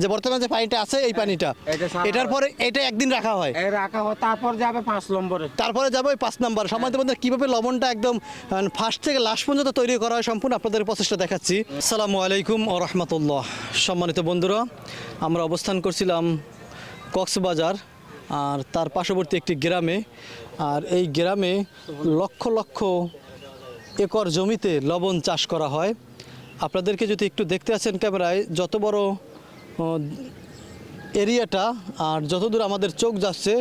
যে বর্তমানে যে পানিটা আছে এই পানিটা এটার পরে এটা একদিন রাখা হয়। রাখা হয় তারপর যাবে পাঁচ নম্বরে। তারপরে যাব ওই পাঁচ নম্বর। সময় মধ্যে কীভাবে লবণটা একদম ফার্স্ট থেকে লাস্ট পর্যন্ত তৈরি করা হয় সম্পূর্ণ আপনাদের প্রচেষ্টা দেখাচ্ছি। আসসালামু আলাইকুম ও রহমতুল্লাহ। সম্মানিত বন্ধুরা আমরা অবস্থান করছিলাম কক্সবাজার আর তার পার্শ্ববর্তী একটি গ্রামে। আর এই গ্রামে লক্ষ লক্ষ একর জমিতে লবণ চাষ করা হয়। আপনাদেরকে যদি একটু দেখতে আছেন ক্যামেরায় যত বড় এরিয়াটা, আর যতদূর আমাদের চোখ যাচ্ছে,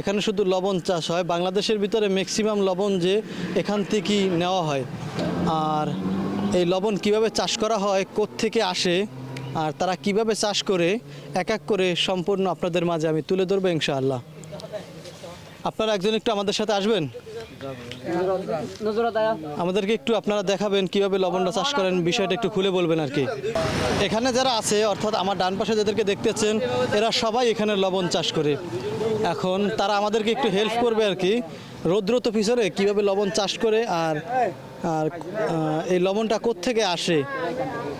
এখানে শুধু লবণ চাষ হয়। বাংলাদেশের ভিতরে ম্যাক্সিমাম লবণ যে এখান থেকেই নেওয়া হয়। আর এই লবণ কীভাবে চাষ করা হয় থেকে আসে, আর তারা কীভাবে চাষ করে, এক এক করে সম্পূর্ণ আপনাদের মাঝে আমি তুলে ধরবো ইনশাআল্লাহ। আপনারা একজন একটু আমাদের সাথে আসবেন? আমাদেরকে একটু আপনারা দেখাবেন কীভাবে লবণটা চাষ করেন, বিষয়টা একটু খুলে বলবেন আর কি। এখানে যারা আছে, অর্থাৎ আমার ডান পাশে যাদেরকে দেখতেছেন, এরা সবাই এখানে লবণ চাষ করে। এখন তারা আমাদেরকে একটু হেল্প করবে আর কি। রৌদ্র তো পিছনে কীভাবে লবণ চাষ করে আর আর এই লবণটা থেকে আসে?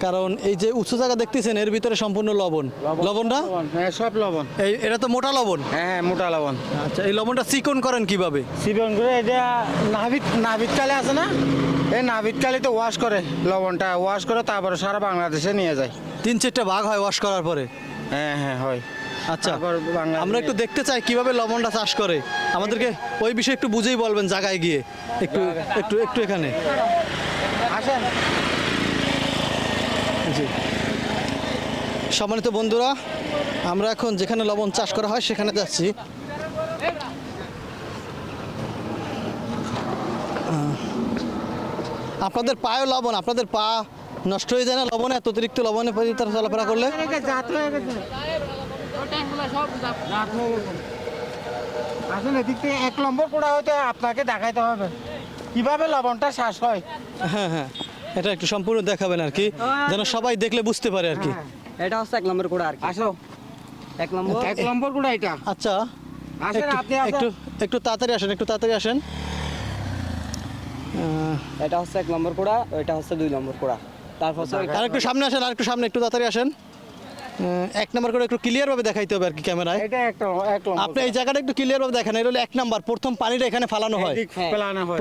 কারণ এই যে উঁচু জায়গা দেখতেছেন এর ভিতরে সম্পূর্ণ লবণ। লবণটা? হ্যাঁ সব লবণ। এই এটা তো মোটা লবণ? হ্যাঁ মোটা লবণ। আচ্ছা এই লবণটা চিকন করেন কীভাবে? চিকন করে এটা নাভিত নাভিত কালে আছে না? এই নাভিত কালে তো ওয়াশ করে লবণটা। ওয়াশ করে তারপরে সারা বাংলাদেশে নিয়ে যায়। তিন চারটা ভাগ হয় ওয়াশ করার পরে? হ্যাঁ হ্যাঁ হয়। আচ্ছা আমরা একটু দেখতে চাই কীভাবে লবণটা চাষ করে। আমাদেরকে ওই বিষয়ে একটু বুঝেই বলবেন জায়গায় গিয়ে। একটু একটু একটু এখানে। আসেন। জি সম্মানিত বন্ধুরা আমরা এখন যেখানে লবণ চাষ করা হয় সেখানে যাচ্ছি। আপনাদের পায়েও লবণ আপনাদের পা নষ্ট হয়ে যায় না লবণে? এত অতিরিক্ত লবণে তারা চলাফেরা করলে? হয়ে হয়ে। আসেন এদিক থেকে এক নম্বর কোড়া হয়তো আপনাকে দেখাইতে হবে। কীভাবে লবণটা শ্বাস হয়? হ্যাঁ হ্যাঁ। এটা একটু সম্পূর্ণ দেখাবেন আর কি যেন সবাই দেখলে বুঝতে পারে আর কি। এটা হচ্ছে এক নম্বর কোড়া আর কি। আসো। এক নম্বর। এক নম্বর কোড়া এটা। আচ্ছা। আসেন একটু আপনি একটু একটু তাড়াতাড়ি আসেন একটু তাড়াতাড়ি আসেন। এটা হচ্ছে এক নম্বর কোড়া ওইটা হচ্ছে দুই নম্বর কোড়া তারপর আর একটু সামনে আসেন আর একটু সামনে একটু তাড়াতাড়ি আসেন। এক নাম্বার করে একটু ক্লিয়ার ভাবে দেখাইতে হবে আর কি ক্যামেরায় এটা একটা এক আপনি এই জায়গাটা একটু ক্লিয়ার ভাবে দেখেন এটা হলো এক নাম্বার। প্রথম পানিটা এখানে ফালানো হয়।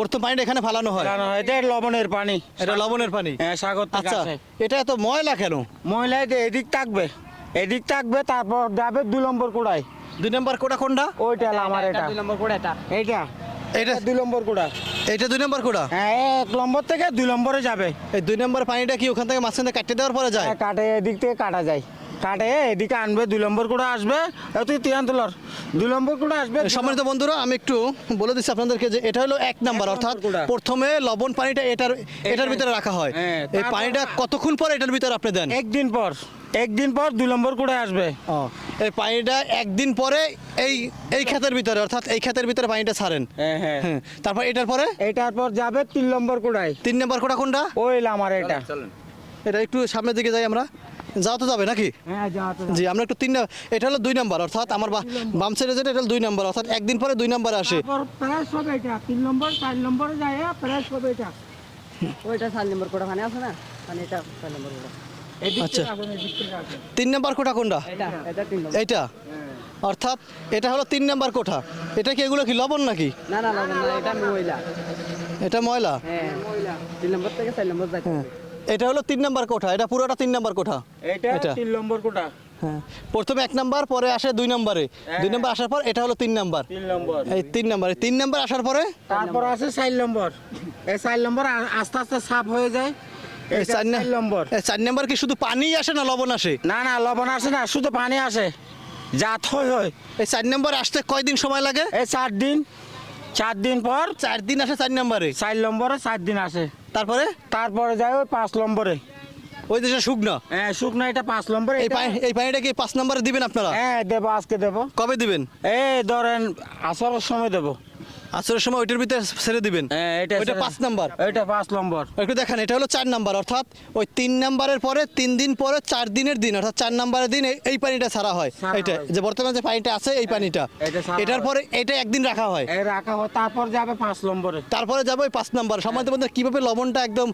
প্রথম পানিটা এখানে ফালানো হয়। হয়। এটা লবণের পানি। এটা লবণের পানি। হ্যাঁ সাগর আচ্ছা এটা এত ময়লা কেন? মহিলা এদিক থাকবে। এদিক থাকবে তারপর যাবে দুই নম্বর কোড়ায়। দুই নাম্বার কোটা কোনটা? ওইটা আমার এটা। দুই নম্বর কোড়া এটা। এইটা। এটা দুই নম্বর কোড়া। এটা দুই নাম্বার কোটা হ্যাঁ এক নম্বর থেকে দুই নম্বরে যাবে। এই দুই নাম্বার পানিটা কি ওখান থেকে মাঝখান থেকে কাটতে দেওয়ার পরে যায়? হ্যাঁ, কাটে এদিক থেকে কাটা যায়। কাটে এদিকে আনবে দুই নম্বর কোড়া আসবে। তুই তিয়ান তুলার দুই নম্বর কোড়া আসবে সম্মানিত বন্ধুরা আমি একটু বলে দিচ্ছি আপনাদেরকে যে এটা হলো এক নাম্বার অর্থাৎ প্রথমে লবণ পানিটা এটার এটার ভিতরে রাখা হয়। হ্যাঁ, এই পানিটা কতক্ষণ পরে এটার ভিতরে আপনি দেন? একদিন পর একদিন পর দুই নম্বর কোড়া আসবে। এই পানিটা একদিন পরে এই এই ক্ষেতের ভিতরে অর্থাৎ এই ক্ষেতের ভিতরে পানিটা ছাড়েন। হ্যাঁ হ্যাঁ। তারপর এটার পরে? এটার পর যাবে তিন নম্বর কোড়ায়। তিন নাম্বার কোটা কোনটা? ওই আমার এটা। এটা একটু সামনের দিকে যাই আমরা। যাও তো যাবে নাকি? হ্যাঁ জি আমরা একটু তিন এটা হলো দুই নাম্বার অর্থাৎ আমার বাম সাইডে যেটা এটা হলো দুই নাম্বার অর্থাৎ একদিন পরে দুই নাম্বারে আসে। প্রায় সব এটা তিন নম্বর চার নম্বরে যায় প্রায় সব এটা। ওইটা চার নম্বর কোড়া পানি আছে না? পানি এটা চার নম্বর এদিক আচ্ছা। তিন নাম্বার কোটা কোনটা? এটা এটা তিন নম্বর। এইটা? অর্থাৎ এটা হলো তিন নাম্বার কোঠা। এটা কি এগুলো কি লবণ নাকি? না না লবণ না এটা মহিলা এটা ময়লা? হ্যাঁ মহিলা তিন নম্বর থেকে চার নম্বর হবে। এটা হলো তিন নাম্বার কোঠা এটা পুরোটা তিন নাম্বার কোঠা। এটা। তিন নম্বর কোঠা। হ্যাঁ প্রথমে এক নাম্বার পরে আসে দুই নাম্বারে। দুই নাম্বার আসার পর এটা হলো তিন নাম্বার। এই তিন নাম্বার তিন নাম্বার আসার পরে? তারপর আছে চার নম্বর। এই চার নম্বর আস্তে আস্তে সাফ হয়ে যায়। এই চার নম্বর। এই চার নাম্বার কি শুধু পানি আসে না লবণ আসে? না না লবণ আসে না শুধু পানি আসে। জাত হয় হয় এই চার নাম্বার আসতে কয়দিন সময় লাগে? এই চার দিন চার দিন পর চার দিন আসে চার নাম্বারে। চার নম্বরে চার দিন আসে। তারপরে? তারপরে যায় ওই পাঁচ নম্বরে। ওই দেশে শুকনো? হ্যাঁ শুকনো এটা পাঁচ নম্বরে এই পানি এই পানিটা কি পাঁচ নম্বরে দিবেন আপনারা? হ্যাঁ দেবো আজকে দেবো। কবে দিবেন? এই ধরেন আসার সময় দেবো। আসরের সময় ওইটার ভিতরে ছেড়ে দিবেন? হ্যাঁ এটা ওইটা পাঁচ নাম্বার। এটা পাঁচ নম্বর। একটু দেখেন এটা হলো চার নাম্বার অর্থাৎ ওই তিন নাম্বারের পরে তিন দিন পরে চার দিনের দিন অর্থাৎ চার নাম্বারের দিন এই- পানিটা ছাড়া হয়। এটা যে বর্তমানে যে পানিটা আছে এই পানিটা। এটার পরে এটা একদিন রাখা হয়। রাখা হয় তারপর যাবে পাঁচ নম্বরে। তারপরে যাব ওই পাঁচ নাম্বার। সময় মধ্যে কীভাবে লবণটা একদম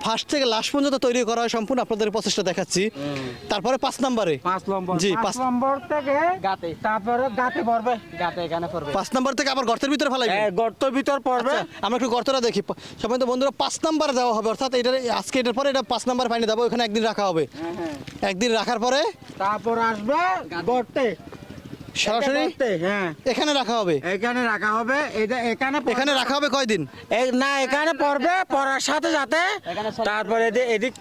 ফার্স্ট থেকে লাস্ট পর্যন্ত তৈরি করা হয় সম্পূর্ণ আপনাদের প্রচেষ্টা দেখাচ্ছি। তারপরে পাঁচ নাম্বারে। পাঁচ নম্বর। জি, পাঁচ নম্বর থেকে গাতে। তারপরে গাতে পড়বে গাতে এখানে পড়বে পাঁচ নাম্বার থেকে আবার গর্তের ভিতরে ফেলাইবে। এই গর্ত ভিতর পড়বে। আচ্ছা, আমরা একটু গর্তটা দেখি। সময় তো বন্ধুরা পাঁচ নাম্বারে দেওয়া হবে অর্থাৎ এটা আজকে এটার পরে এটা পাঁচ নাম্বার পানি দেবো ওখানে একদিন রাখা হবে। একদিন রাখার পরে তারপর আসবে গর্তে। সরাসরি? হ্যাঁ। এখানে রাখা হবে? এখানে রাখা হবে এটা এখানে এখানে রাখা হবে কয়দিন? না এখানে পড়বে পড়ার সাথে সাথে তারপরে এদিক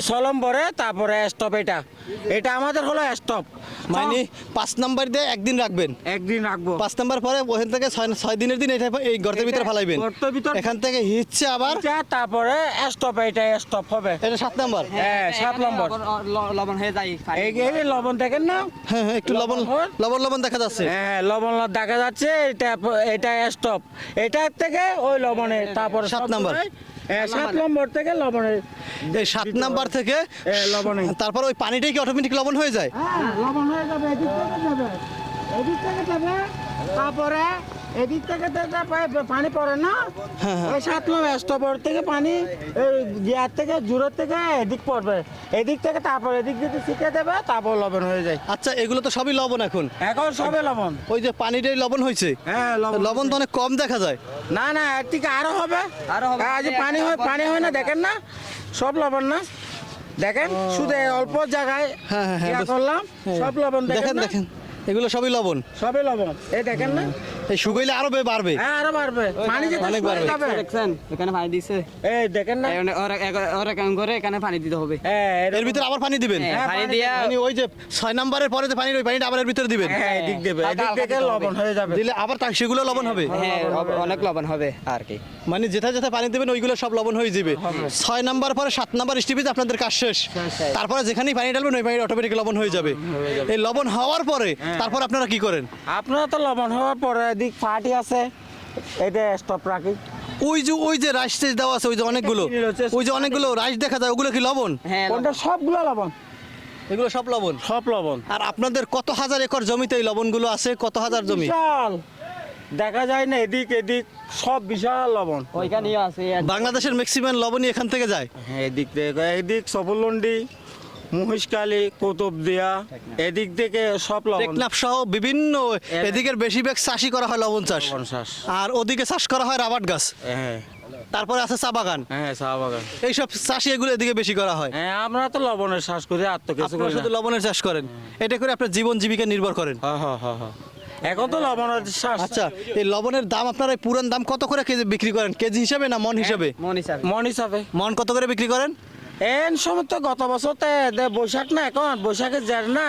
সলম্বরে তারপরে স্টপ এটা। এটা আমাদের হলো স্টপ মানে পাঁচ নাম্বার দিয়ে একদিন রাখবেন। একদিন রাখব। পাঁচ নাম্বার পরে ওখান থেকে ছয় দিনের দিন এটা এই গর্তের ভিতরে ফেলাইবেন। গর্তের ভিতর- এখান থেকে হিচ্ছে আবার। তারপরে স্টপ এটা স্টপ হবে। এটা সাত নাম্বার। হ্যাঁ সাত নম্বর। লবণ- হয়ে যায়। এই এই লবণ দেখেন না? হ্যাঁ হ্যাঁ একটু লবণ লবণ? লবণ দেখা যাচ্ছে হ্যাঁ লবণ দেখা যাচ্ছে এটা এটা স্টপ এটার থেকে ওই লবণে তারপরে সাত নাম্বার। হ্যাঁ, সাত নম্বর থেকে লবণের এই সাত নাম্বার থেকে এ, লবণে। তারপর ওই পানিটাই কি অটোমেটিক লবণ হয়ে যায় হ্যাঁ লবণ হয়ে যাবে এদিক থেকে যাবে এদিক থেকে যাবে তারপরে এদিক থেকে তো পানি পড়ে না। ওই সাত নম্বর স্টপর থেকে পানি এই গিয়ার থেকে জুরের থেকে এদিক পড়বে। এদিক থেকে তারপর এদিক যদি শিখে দেবে তারপর লবণ হয়ে যায়। আচ্ছা এগুলো তো সবই লবণ এখন? এখন সবে লবণ। ওই যে পানিটাই লবণ হয়েছে? হ্যাঁ লবণ তো অনেক কম দেখা যায়। না না এর থেকে আরও হবে। আরও হবে। আজ পানি হয় পানি হয় না দেখেন না। সব লবণ না। দেখেন শুধু অল্প জায়গায় হ্যাঁ, হ্যাঁ, হ্যাঁ, করলাম। হ্যাঁ। সব লবণ দেখেন দেখেন এগুলো সবই লবণ। সবে লবণ। এই দেখেন না। এই শুকাইলে আরও বে- বাড়বে। হ্যাঁ আরও বাড়বে। পানি যে অনেক বাড়বে। দেখছেন এখানে পানি দিছে। এই দেখেন না। ওরা কেমন করে এখানে পানি দিতে হবে। হ্যাঁ এর ভিতরে আবার পানি দিবেন? পানি পানি দিয়া মানে ওই যে ছয় নাম্বারের পরে যে পানি ওই পানিটা আবার এর ভিতরে দিবেন। হ্যাঁ এদিক দেবে এদিক থেকে লবণ হয়ে যাবে। দিলে আবার তা- সেগুলো লবণ হবে? হ্যাঁ অনেক লবণ হবে আর কি। মানে যেটা যেটা পানি দেবেন ওইগুলো সব লবণ হয়ে যাবে। ছয় নাম্বার পরে সাত নাম্বার স্টিপিতে আপনাদের কাজ শেষ। শেষ। তারপরে যেখানেই পানি ঢালবেন ওই পানি অটোমেটিক লবণ হয়ে যাবে। এই লবণ হওয়ার পরে তারপর আপনারা কি করেন? আপনারা তো লবণ হওয়ার পরে এদিক ফাটি আছে এটা স্টপ রাখি। ওই যে ওই যে রাইস টেস দেওয়া আছে ওই যে অনেকগুলো। ওই যে অনেকগুলো রাইস দেখা যায় ওগুলো কি লবণ? হ্যাঁ কোনটা? সবগুলো লবণ? এগুলো সব লবণ? সব লবণ। আর আপনাদের কত হাজার একর জমিতে এই লবণগুলো আছে? কত হাজার জমি? বিশাল। দেখা যায় না এদিক এদিক সব বিশাল লবণ। ওইখানেও আছে। বাংলাদেশের ম্যাক্সিমাম লবণই এখান থেকে যায়? হ্যাঁ এদিক থেকে এদিক সফলন্ডি মহিষকালী কুতুবদিয়া এদিক থেকে সব লবণ। টেকনাফ সহ বিভিন্ন এদিকের বেশিরভাগ চাষই করা হয় লবণ চাষ। আর ওদিকে চাষ করা হয় রাবার গাছ। হ্যাঁ। তারপরে আছে চা বাগান। হ্যাঁ চা বাগান। এইসব চাষি এগুলো এদিকে বেশি করা হয়। হ্যাঁ আমরা তো লবণের শ্বাস করি আর তো কিছু করি শুধু লবণের চাষ করেন। এটা করে আপনার জীবন জীবিকা নির্ভর করেন। হ্যাঁ হ্যাঁ হ্যাঁ হ্যাঁ। এখন তো লবণের শ্বাস আচ্ছা এই লবণের দাম আপনারা পুরান দাম কত করে কেজি বিক্রি করেন? কেজি হিসাবে না মন হিসাবে মন হিসাবে? মন হিসাবে। মন কত করে বিক্রি করেন? এন সময় তো গত বছর বৈশাখ না এখন বৈশাখের যার না।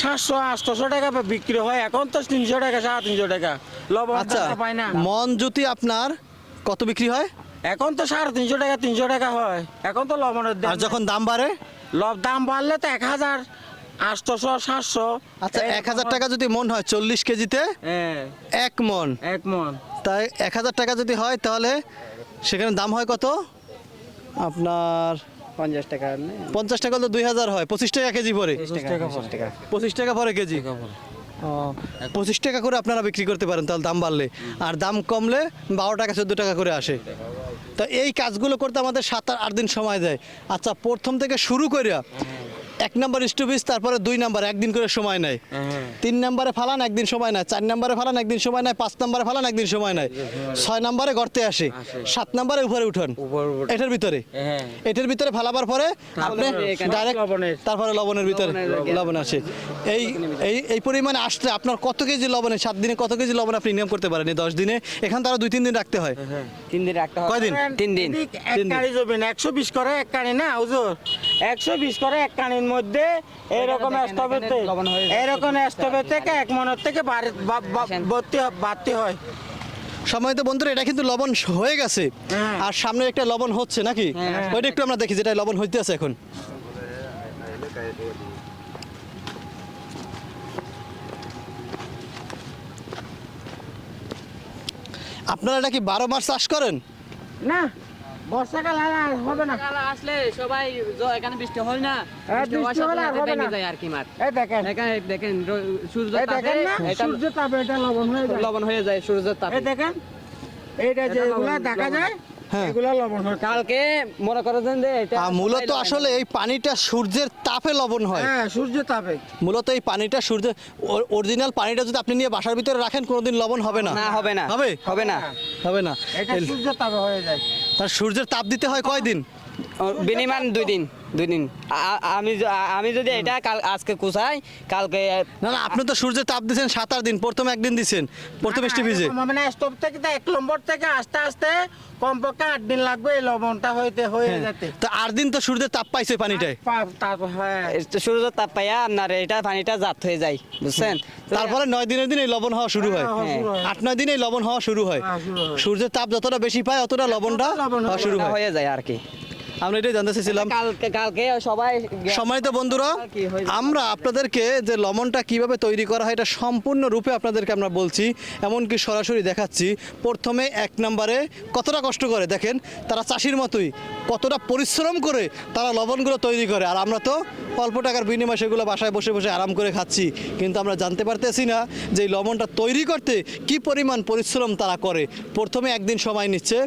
সাতশো আটশোশো টাকা বিক্রি হয় এখন তো তিনশো টাকা সাড়ে তিনশো টাকা। লবণ আচ্ছা পাই না। মন যদি আপনার কত বিক্রি হয়? এখন তো সাড়ে তিনশো টাকা তিনশো টাকা হয়। এখন তো লবণের দাম যখন দাম বাড়ে? লব দাম বাড়লে তো এক হাজার আটশোশো সাতশো। আচ্ছা এক হাজার টাকা যদি মন হয় চল্লিশ কেজিতে হ্যাঁ। এক মন। এক মন। তাই এক হাজার টাকা যদি হয় তাহলে সেখানে দাম হয় কত? আপনার পঞ্চাশ টাকা নে? পঞ্চাশ টাকা তো দুই হাজার হয় পঁচিশ টাকা কেজি পরে পঁচিশ টাকা পঁচিশ টাকা। পঁচিশ পরে কেজি? ও, পঁচিশ টাকা করে আপনারা বিক্রি করতে পারেন তাহলে দাম বাড়লে। আর দাম কমলে বারো টাকা চোদ্দ টাকা করে আসে। তো এই কাজগুলো করতে আমাদের সাত আর আট দিন সময় দেয়। আচ্ছা প্রথম থেকে শুরু করিয়া এক নম্বর স্টপিস তারপরে দুই নাম্বার একদিন করে সময় নেয়। হ্যাঁ। তিন নাম্বারে ফালান একদিন সময় নেয়। চার নাম্বারে ফালান একদিন সময় নেয়। পাঁচ নাম্বারে ফালান একদিন সময় নেয়। ছয় নাম্বারে গর্তে আসে। সাত নাম্বারে উপরে উঠান। এটার ভিতরে। হ্যাঁ। এটার ভিতরে ফালাবার পরে আপনি ডাইরেক্ট তারপরে লবণের ভিতরে লবণ আসে। এই এই এই পরিমাণে আসলে আপনার কত কেজি লবণে সাত দিনে কত কেজি লবণ আপনি নিয়ম করতে পারেন? এই দশ দিনে। এখান তারা দুই তিন দিন রাখতে হয়। তিন দিন রাখতে হবে কয়দিন? তিন দিন। কানি জমিন একশো বিশ করে এক কানি না হুজুর? একশো বিশ করে এক কানির মধ্যে এরকম হয়ে যাচ্ছে। এরকম স্টপের থেকে এক মনের থেকে। ভর্তি হয়- বাড়তি হয় সময় তো বন্ধুরা এটা কিন্তু লবণ হয়ে গেছে হ্যাঁ। আর সামনে একটা লবণ হচ্ছে নাকি হ্যাঁ। ওইটা একটু আমরা দেখি যেটা লবণ হইতে আছে এখন আপনারা এটা কি বারো মাস চাষ করেন না বর্ষাকাল আর হবে না। আসলে সবাই এখানে বৃষ্টি হয় না। হ্যাঁ, বৃষ্টি হলে আর হবে না। যায় আর কি এই দেখেন। এখানে দেখেন সূর্য তাপে দেখেন না সূর্য তাপে এটা লবণ হয়ে যায়। লবণ হয়ে যায় সূর্যের তাপে। এই দেখেন এইটা যেগুলা দেখা যায় হ্যাঁ। এগুলা লবণ হয়। কালকে মনে করেন যে এটা মূলত আসলে এই পানিটা সূর্যের তাপে লবণ হয়। হ্যাঁ সূর্য তাপে। মূলত এই পানিটা সূর্যের অরিজিনাল পানিটা যদি আপনি নিয়ে বাসার ভিতরে রাখেন কোনোদিন লবণ হবে না। না হবে না। হবে? হবে না। হবে না। এটা সূর্য তাপে হয়ে যায়। তার সূর্যের তাপ দিতে হয় কয়দিন? বিনিমান দুই দিন দুই দিন। আমি আমি যদি এটা কাল আজকে কুচাই কালকে না না আপনি তো সূর্যের তাপ দিচ্ছেন সাত আট দিন প্রথম একদিন দিচ্ছেন প্রথম বৃষ্টি ভিজে মানে স্টোভ থেকে এক নম্বর থেকে আস্তে আস্তে কমপক্ষে আট দিন লাগবে এই লবণটা হইতে হয়ে হ্যাঁ। যেতে। তো আট দিন তো সূর্যের তাপ পাইছে পানিটায় হ্যাঁ। সূর্যের তাপ পাইয়া আপনার এটা পানিটা জাত হয়ে যায় বুঝছেন? তারপরে নয় দিনের দিন এই লবণ হওয়া শুরু হয়। হ্যাঁ, শুরু হয়। আট নয় দিন এই লবণ হওয়া শুরু হয়। হ্যাঁ, শুরু হয়। সূর্যের তাপ যতটা বেশি পায় অতটা লবণটা হওয়া শুরু হয়ে যায় আর কি। আমরা এটাই জানতে চাইছিলাম। কালকে কালকে সবাই সম্মানিত বন্ধুরা? আমরা আপনাদেরকে যে লবণটা কীভাবে তৈরি করা হয় এটা সম্পূর্ণ রূপে আপনাদেরকে আমরা বলছি এমনকি সরাসরি দেখাচ্ছি। প্রথমে এক নম্বরে কতটা কষ্ট করে দেখেন তারা চাষির মতোই কতটা পরিশ্রম করে তারা লবণগুলো তৈরি করে। আর আমরা তো অল্প টাকার বিনিময়ে সেগুলো বাসায় বসে বসে আরাম করে খাচ্ছি কিন্তু আমরা জানতে পারতেছি না যে এই লবণটা তৈরি করতে কি পরিমাণ পরিশ্রম তারা করে। প্রথমে একদিন সময় নিচ্ছে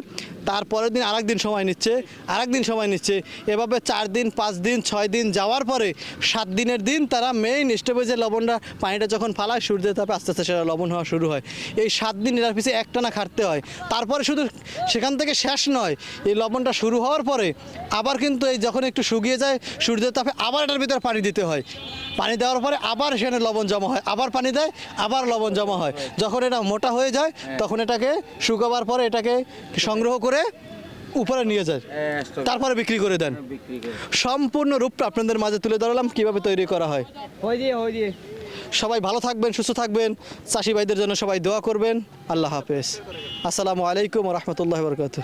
তারপরের দিন আরেক দিন সময় নিচ্ছে আরেক দিন সময় নিচ্ছে। এভাবে চার দিন, পাঁচ দিন, ছয় দিন যাওয়ার পরে সাত দিনের দিন তারা মেইন স্টেপেজে লবণটা, পানিটা যখন ফালায়, সূর্যের তাপে আস্তে আস্তে সেটা লবণ হওয়া শুরু হয়। এই সাত দিন এটার পিছিয়ে একটানা খাটতে হয়। তারপরে শুধু সেখান থেকে শেষ নয়, এই লবণটা শুরু হওয়ার পরে আবার কিন্তু এই যখন একটু শুকিয়ে যায়, সূর্যের তাপে আবার এটার ভিতরে পানি দিতে হয়। পানি দেওয়ার পরে আবার সেখানে লবণ জমা হয়, আবার পানি দেয়, আবার লবণ জমা হয়। যখন এটা মোটা হয়ে যায়, তখন এটাকে শুকাবার পরে এটাকে সংগ্রহ করে উপরে নিয়ে যায়। তারপরে বিক্রি করে দেন। সম্পূর্ণ রূপটা আপনাদের মাঝে তুলে ধরালাম কীভাবে তৈরি করা হয়। হয়ে দিয়ে হয়ে দিয়ে। সবাই ভালো থাকবেন সুস্থ থাকবেন। চাষি ভাইদের জন্য সবাই দোয়া করবেন। আল্লাহ হাফেজ। আসসালামু আলাইকুম রহমতুল্লাহ বরকাত